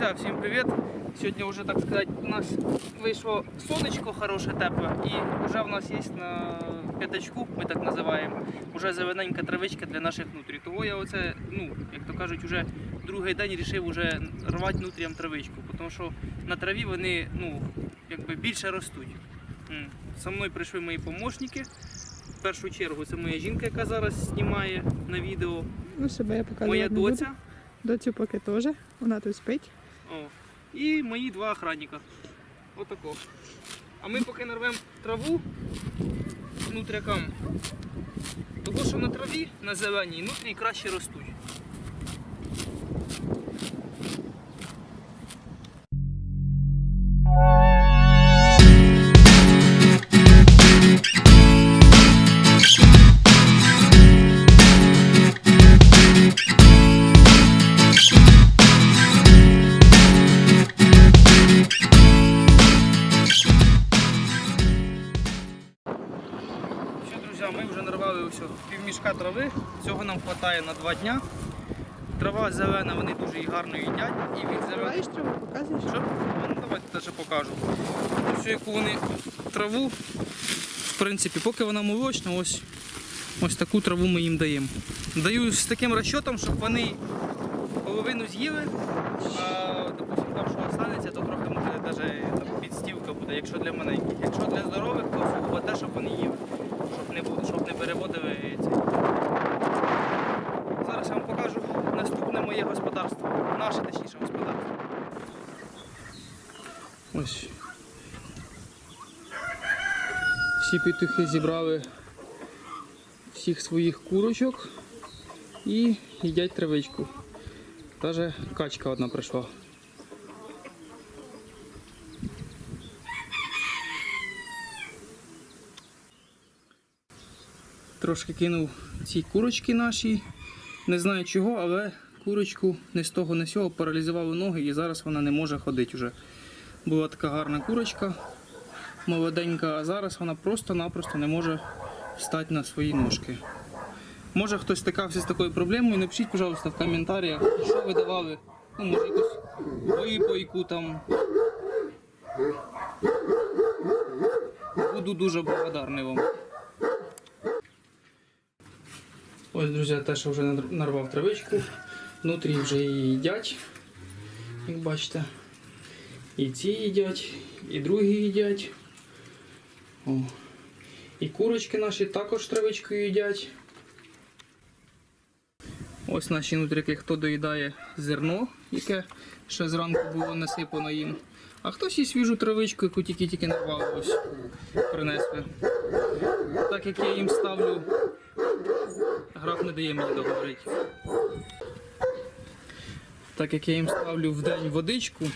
друзі, всім привіт! Сьогодні вже, так сказати, у нас вийшло сонечко хороше, тепле, і вже в нас є на п'ятачку, ми так називаємо, вже зелененька травичка для наших нутрій. Тому я оце, ну, як то кажуть, вже другий день вирішив уже рвати нутріям травичку, тому що на траві вони ну, якби більше ростуть. Со мною прийшли мої помощники. В першу чергу це моя жінка, яка зараз знімає на відео. Ну, себе я показувати Моя не буду. доця. Доцю поки теж. Вона тут спить. О, і мої два охранника. Отако. А ми поки нарвемо траву нутрякам. Тому що на траві, на зеленій, нутрі краще ростуть. Вже нарвали ось півмішка трави. Цього нам вистачає на два дня. Трава зелена, вони дуже її гарно їдять. І від зеленої. Траву, показуєш? Що? Ну, давайте теж покажу. Ось яку вони траву. В принципі, поки вона молочна, ось, ось таку траву ми їм даємо. Даю з таким розчотом, щоб вони половину з'їли, а допустим, там що останеться, то трохи може навіть підстівка буде, якщо для маленьких. Якщо для здорових, то те, щоб вони їли, щоб не, було- щоб не переводили цей. Зараз я вам покажу наступне моє господарство. Наше точніше господарство. Ось. Всі петухи зібрали всіх своїх курочок і їдять травичку. Даже качка одна прийшла. Трошки кинув ці курочки наші. Не знаю чого, але курочку не з того, не з сього паралізували ноги і зараз вона не може ходити вже. Була така гарна курочка, молоденька, а зараз вона просто-напросто не може встати на свої ножки. Може хтось стикався з такою проблемою, напишіть, пожалуйста, в коментарях, що ви давали. Ну, може якусь випойку там. Буду дуже благодарний вам. Ось, друзі, те, що вже нарвав травичку. Внутрі вже її їдять, як бачите. І ці їдять, і другі їдять. О. І курочки наші також травичку їдять. Ось наші нутрики, хто доїдає зерно, яке ще зранку було насипано їм. А хтось і свіжу травичку, яку тільки-тільки нарвали, ось принесли. Так як я їм ставлю, граф не дає мені договорити. Так як я їм ставлю в день водичку,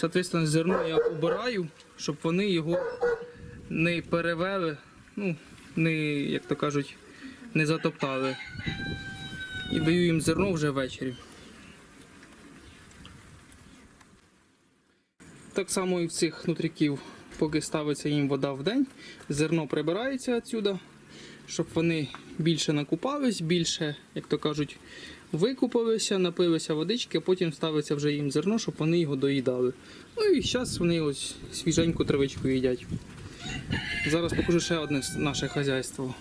соответственно, зерно я убираю, щоб вони його не перевели, ну, не, як то кажуть, не затоптали. І даю їм зерно вже ввечері. Так само і в цих нутриків, поки ставиться їм вода в день, зерно прибирається відсюди, щоб вони більше накупались, більше, як то кажуть, викупалися, напилися водички, а потім ставиться вже їм зерно, щоб вони його доїдали. Ну і зараз вони ось свіженьку травичку їдять. Зараз покажу ще одне наше хазяйство.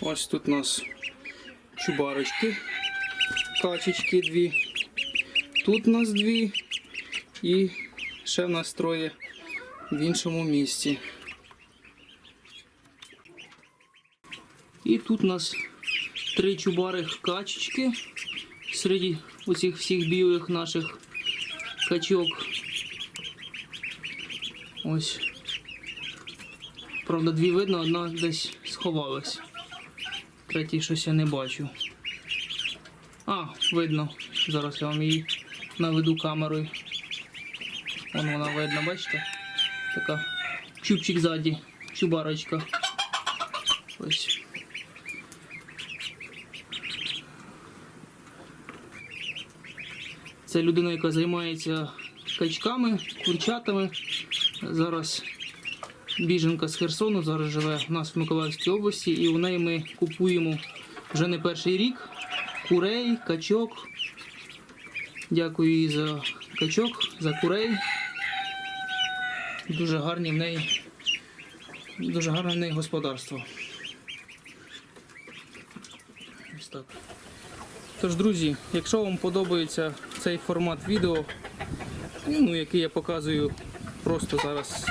Ось тут у нас чубарочки, качечки дві. Тут у нас дві і ще в нас троє в іншому місці. І тут у нас три чубарих качечки серед оцих всіх білих наших качок. Ось. Правда, дві видно, одна десь сховалась. Третій щось я не бачу. А, видно. Зараз я вам її наведу камерою. Вон вона видно, бачите? Така чубчик ззаді, чубарочка. Ось. Це людина, яка займається качками, курчатами. Зараз біженка з Херсону, зараз живе у нас в Миколаївській області, і у неї ми купуємо вже не перший рік курей, качок. Дякую їй за качок, за курей. Дуже гарні в неї. Дуже гарне в неї господарство. Ось так. Тож, друзі, якщо вам подобається цей формат відео, ну, який я показую просто зараз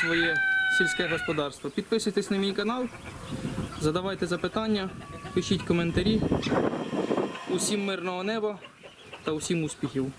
своє сільське господарство, підписуйтесь на мій канал, задавайте запитання, пишіть коментарі. Усім мирного неба та усім успіхів!